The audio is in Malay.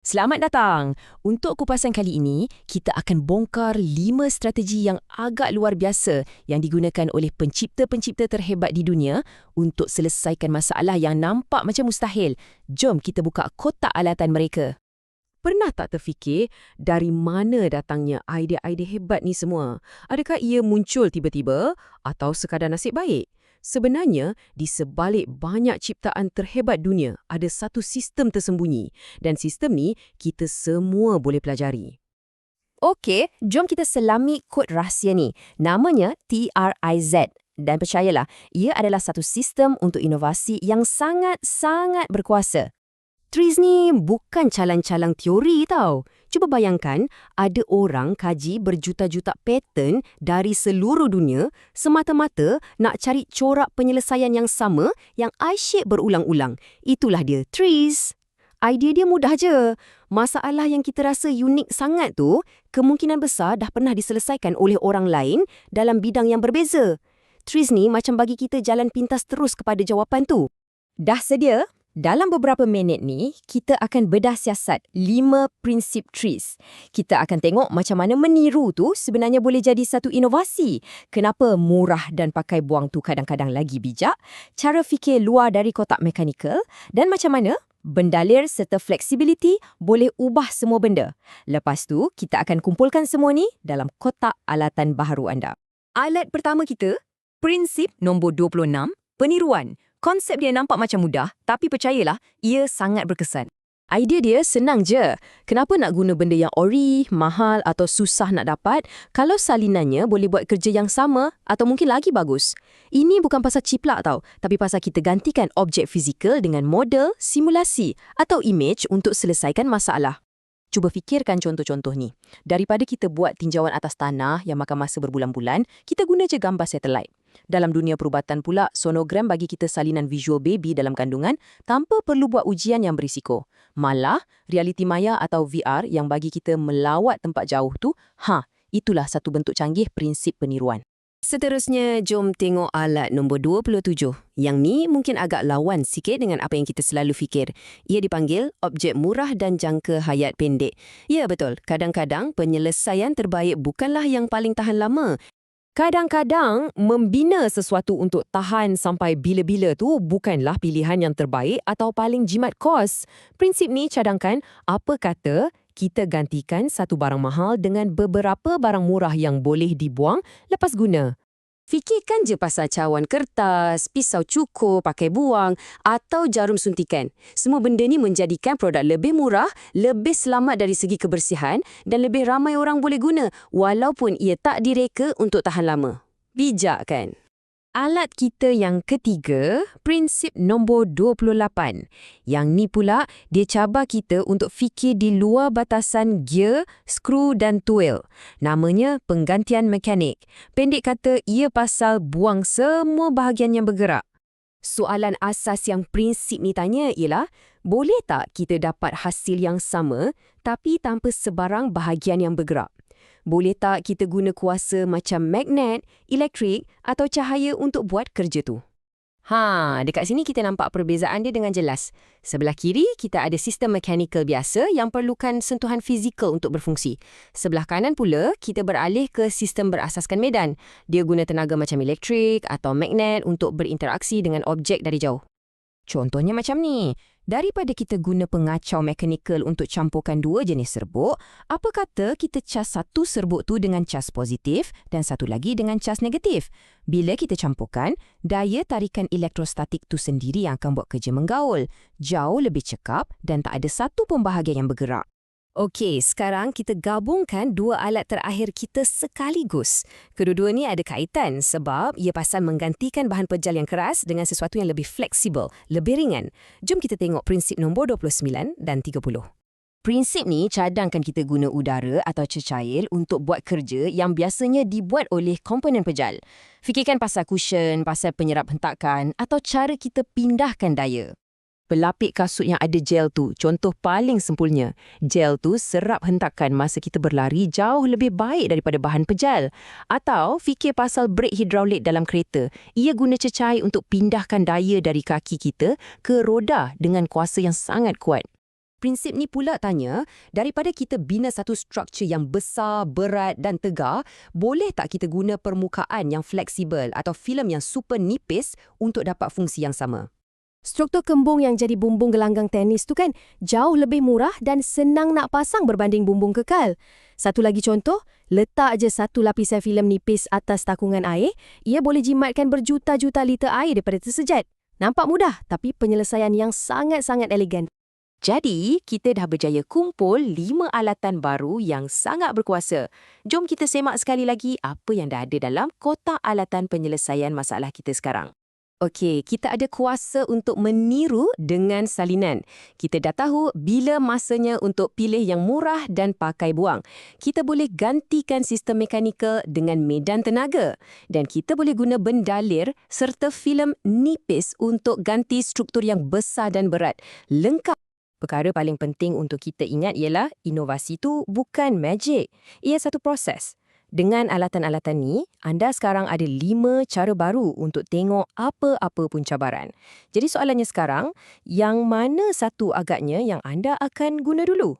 Selamat datang! Untuk kupasan kali ini, kita akan bongkar lima strategi yang agak luar biasa yang digunakan oleh pencipta-pencipta terhebat di dunia untuk selesaikan masalah yang nampak macam mustahil. Jom kita buka kotak alatan mereka. Pernah tak terfikir dari mana datangnya idea-idea hebat ni semua? Adakah ia muncul tiba-tiba atau sekadar nasib baik? Sebenarnya, di sebalik banyak ciptaan terhebat dunia, ada satu sistem tersembunyi. Dan sistem ni, kita semua boleh pelajari. Okey, jom kita selami kod rahsia ni. Namanya TRIZ. Dan percayalah, ia adalah satu sistem untuk inovasi yang sangat-sangat berkuasa. TRIZ ni bukan calang-calang teori tau. Cuba bayangkan, ada orang kaji berjuta-juta pattern dari seluruh dunia semata-mata nak cari corak penyelesaian yang sama yang I-shape berulang-ulang. Itulah dia, trees. Idea dia mudah je. Masalah yang kita rasa unik sangat tu, kemungkinan besar dah pernah diselesaikan oleh orang lain dalam bidang yang berbeza. Trees ni macam bagi kita jalan pintas terus kepada jawapan tu. Dah sedia? Dalam beberapa minit ni, kita akan bedah siasat 5 prinsip TRIS. Kita akan tengok macam mana meniru tu sebenarnya boleh jadi satu inovasi. Kenapa murah dan pakai buang tu kadang-kadang lagi bijak, cara fikir luar dari kotak mekanikal, dan macam mana bendalir serta flexibility boleh ubah semua benda. Lepas tu, kita akan kumpulkan semua ni dalam kotak alatan baharu anda. Alat pertama kita, prinsip nombor 26, peniruan. Konsep dia nampak macam mudah, tapi percayalah, ia sangat berkesan. Idea dia senang je. Kenapa nak guna benda yang ori, mahal atau susah nak dapat kalau salinannya boleh buat kerja yang sama atau mungkin lagi bagus? Ini bukan pasal ciplak tau, tapi pasal kita gantikan objek fizikal dengan model, simulasi atau image untuk selesaikan masalah. Cuba fikirkan contoh-contoh ni. Daripada kita buat tinjauan atas tanah yang makan masa berbulan-bulan, kita guna je gambar satelit. Dalam dunia perubatan pula, sonogram bagi kita salinan visual baby dalam kandungan tanpa perlu buat ujian yang berisiko. Malah, realiti maya atau VR yang bagi kita melawat tempat jauh tu, ha, itulah satu bentuk canggih prinsip peniruan. Seterusnya, jom tengok alat nombor 27. Yang ni mungkin agak lawan sikit dengan apa yang kita selalu fikir. Ia dipanggil objek murah dan jangka hayat pendek. Ya, betul. Kadang-kadang penyelesaian terbaik bukanlah yang paling tahan lama. Kadang-kadang, membina sesuatu untuk tahan sampai bila-bila tu bukanlah pilihan yang terbaik atau paling jimat kos. Prinsip ni cadangkan apa kata kita gantikan satu barang mahal dengan beberapa barang murah yang boleh dibuang lepas guna. Fikirkan je pasal cawan kertas, pisau cukur pakai buang atau jarum suntikan. Semua benda ni menjadikan produk lebih murah, lebih selamat dari segi kebersihan dan lebih ramai orang boleh guna walaupun ia tak direka untuk tahan lama. Bijak kan? Alat kita yang ketiga, prinsip nombor 28. Yang ni pula, dia cabar kita untuk fikir di luar batasan gear, skru dan tuil. Namanya penggantian mekanik. Pendek kata, ia pasal buang semua bahagian yang bergerak. Soalan asas yang prinsip ni tanya ialah, boleh tak kita dapat hasil yang sama tapi tanpa sebarang bahagian yang bergerak? Boleh tak kita guna kuasa macam magnet, elektrik atau cahaya untuk buat kerja tu? Ha, dekat sini kita nampak perbezaan dia dengan jelas. Sebelah kiri, kita ada sistem mechanical biasa yang perlukan sentuhan fizikal untuk berfungsi. Sebelah kanan pula, kita beralih ke sistem berasaskan medan. Dia guna tenaga macam elektrik atau magnet untuk berinteraksi dengan objek dari jauh. Contohnya macam ni. Daripada kita guna pengacau mekanikal untuk campurkan dua jenis serbuk, apa kata kita cas satu serbuk tu dengan cas positif dan satu lagi dengan cas negatif? Bila kita campurkan, daya tarikan elektrostatik tu sendiri yang akan buat kerja menggaul. Jauh lebih cekap dan tak ada satu pun bahagian yang bergerak. Okey, sekarang kita gabungkan dua alat terakhir kita sekaligus. Kedua-dua ni ada kaitan sebab ia pasal menggantikan bahan pejal yang keras dengan sesuatu yang lebih fleksibel, lebih ringan. Jom kita tengok prinsip nombor 29 dan 30. Prinsip ni cadangkan kita guna udara atau cecair untuk buat kerja yang biasanya dibuat oleh komponen pejal. Fikirkan pasal cushion, pasal penyerap hentakan atau cara kita pindahkan daya pelapik kasut yang ada gel tu. Contoh paling sempulnya, gel tu serap hentakan masa kita berlari jauh lebih baik daripada bahan pejal. Atau fikir pasal brake hidraulik dalam kereta. Ia guna cecair untuk pindahkan daya dari kaki kita ke roda dengan kuasa yang sangat kuat. Prinsip ni pula tanya, daripada kita bina satu struktur yang besar, berat dan tegar, boleh tak kita guna permukaan yang fleksibel atau filem yang super nipis untuk dapat fungsi yang sama? Struktur kembung yang jadi bumbung gelanggang tenis tu kan jauh lebih murah dan senang nak pasang berbanding bumbung kekal. Satu lagi contoh, letak je satu lapisan filem nipis atas takungan air, ia boleh jimatkan berjuta-juta liter air daripada tersejat. Nampak mudah tapi penyelesaian yang sangat-sangat elegan. Jadi, kita dah berjaya kumpul lima alatan baru yang sangat berkuasa. Jom kita semak sekali lagi apa yang dah ada dalam kotak alatan penyelesaian masalah kita sekarang. Okey, kita ada kuasa untuk meniru dengan salinan. Kita dah tahu bila masanya untuk pilih yang murah dan pakai buang. Kita boleh gantikan sistem mekanikal dengan medan tenaga. Dan kita boleh guna bendalir serta filem nipis untuk ganti struktur yang besar dan berat. Lengkap. Perkara paling penting untuk kita ingat ialah inovasi itu bukan magic. Ia satu proses. Dengan alatan-alatan ni, anda sekarang ada lima cara baru untuk tengok apa-apa pun cabaran. Jadi soalannya sekarang, yang mana satu agaknya yang anda akan guna dulu?